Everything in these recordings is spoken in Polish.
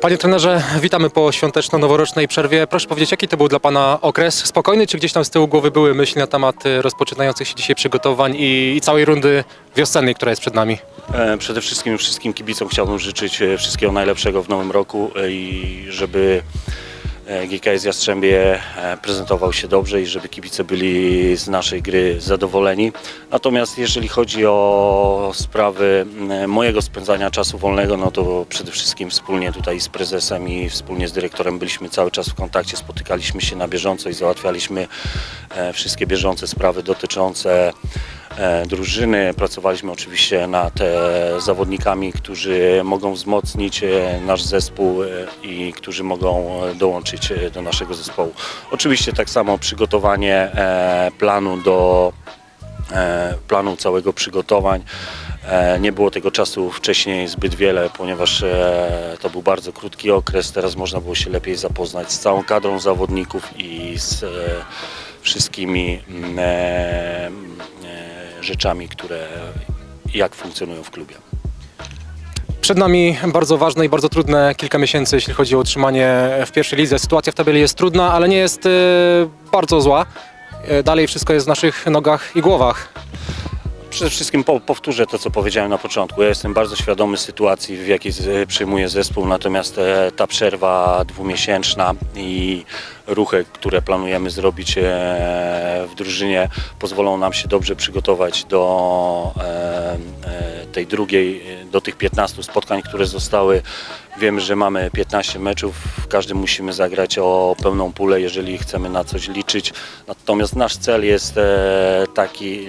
Panie trenerze, witamy po świąteczno-noworocznej przerwie. Proszę powiedzieć, jaki to był dla Pana okres? Spokojny, czy gdzieś tam z tyłu głowy były myśli na temat y, rozpoczynających się dzisiaj przygotowań i, i całej rundy wiosennej, która jest przed nami? E, Przede wszystkim wszystkim kibicom chciałbym życzyć e, wszystkiego najlepszego w nowym roku e, i żeby GKS Jastrzębie e, prezentował się dobrze i żeby kibice byli z naszej gry zadowoleni. Natomiast jeżeli chodzi o sprawy m, mojego spędzania czasu wolnego, no to przede wszystkim wspólnie tutaj z prezesem i wspólnie z dyrektorem byliśmy cały czas w kontakcie, spotykaliśmy się na bieżąco i załatwialiśmy e, wszystkie bieżące sprawy dotyczące e, drużyny. Pracowaliśmy oczywiście nad e, zawodnikami, którzy mogą wzmocnić e, nasz zespół e, i którzy mogą e, dołączyć e, do naszego zespołu. Oczywiście tak samo przygotowanie e, planu do e, planu całego przygotowań. E, Nie było tego czasu wcześniej zbyt wiele, ponieważ e, to był bardzo krótki okres. Teraz można było się lepiej zapoznać z całą kadrą zawodników i z e, wszystkimi mm, e, e, rzeczami, które jak funkcjonują w klubie. Przed nami bardzo ważne i bardzo trudne kilka miesięcy, jeśli chodzi o utrzymanie w pierwszej lidze. Sytuacja w tabeli jest trudna, ale nie jest y, bardzo zła. Y, Dalej wszystko jest w naszych nogach i głowach. Przede wszystkim po, powtórzę to, co powiedziałem na początku. Ja jestem bardzo świadomy sytuacji, w jakiej przyjmuje zespół, natomiast e, ta przerwa dwumiesięczna i ruchy, które planujemy zrobić e, w drużynie, pozwolą nam się dobrze przygotować do e, e, tej drugiej, do tych 15 spotkań, które zostały. Wiemy, że mamy 15 meczów, w każdym musimy zagrać o pełną pulę, jeżeli chcemy na coś liczyć. Natomiast nasz cel jest taki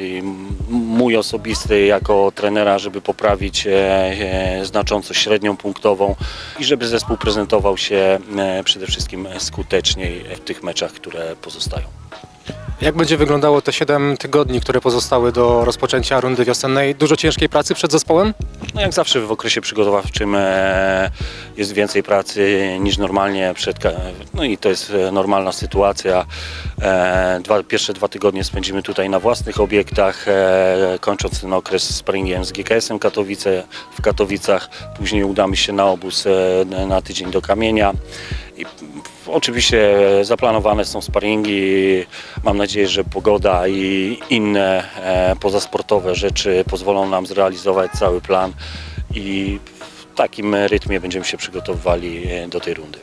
mój osobisty jako trenera, żeby poprawić znacząco średnią punktową i żeby zespół prezentował się przede wszystkim skuteczniej w tych meczach, które pozostają. Jak będzie wyglądało te 7 tygodni, które pozostały do rozpoczęcia rundy wiosennej? Dużo ciężkiej pracy przed zespołem? No jak zawsze w okresie przygotowawczym e, jest więcej pracy niż normalnie przed, no i to jest e, normalna sytuacja. E, Dwa, pierwsze dwa tygodnie spędzimy tutaj na własnych obiektach, kończąc ten okres sparingiem z GKS-em Katowice w Katowicach. Później udamy się na obóz na tydzień do Kamienia. I oczywiście zaplanowane są sparingi. Mam nadzieję, że pogoda i inne e, pozasportowe rzeczy pozwolą nam zrealizować cały plan i w takim rytmie będziemy się przygotowywali e, do tej rundy.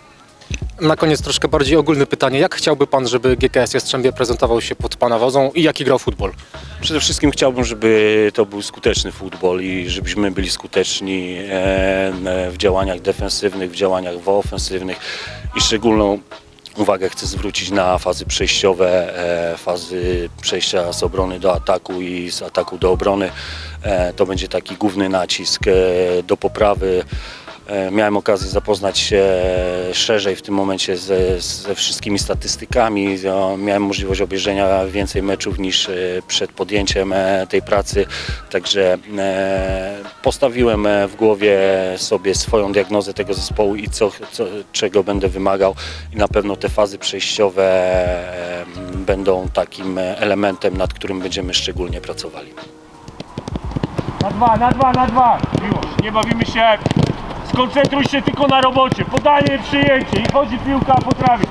Na koniec troszkę bardziej ogólne pytanie. Jak chciałby Pan, żeby GKS Jastrzębie prezentował się pod Pana wozą i jaki grał futbol? Przede wszystkim chciałbym, żeby to był skuteczny futbol i żebyśmy byli skuteczni e, w działaniach defensywnych, w działaniach ofensywnych i szczególną uwagę chcę zwrócić na fazy przejściowe, e, fazy przejścia z obrony do ataku i z ataku do obrony. E, To będzie taki główny nacisk e, do poprawy. E, Miałem okazję zapoznać się szerzej w tym momencie ze, ze wszystkimi statystykami. Miałem możliwość obejrzenia więcej meczów niż e, przed podjęciem e, tej pracy. Także postawiłem w głowie sobie swoją diagnozę tego zespołu i co, co, czego będę wymagał. I na pewno te fazy przejściowe będą takim elementem, nad którym będziemy szczególnie pracowali. Na dwa, na dwa, na dwa. Miłość, nie bawimy się. Skoncentruj się tylko na robocie. Podanie, przyjęcie i chodzi piłka po trawie.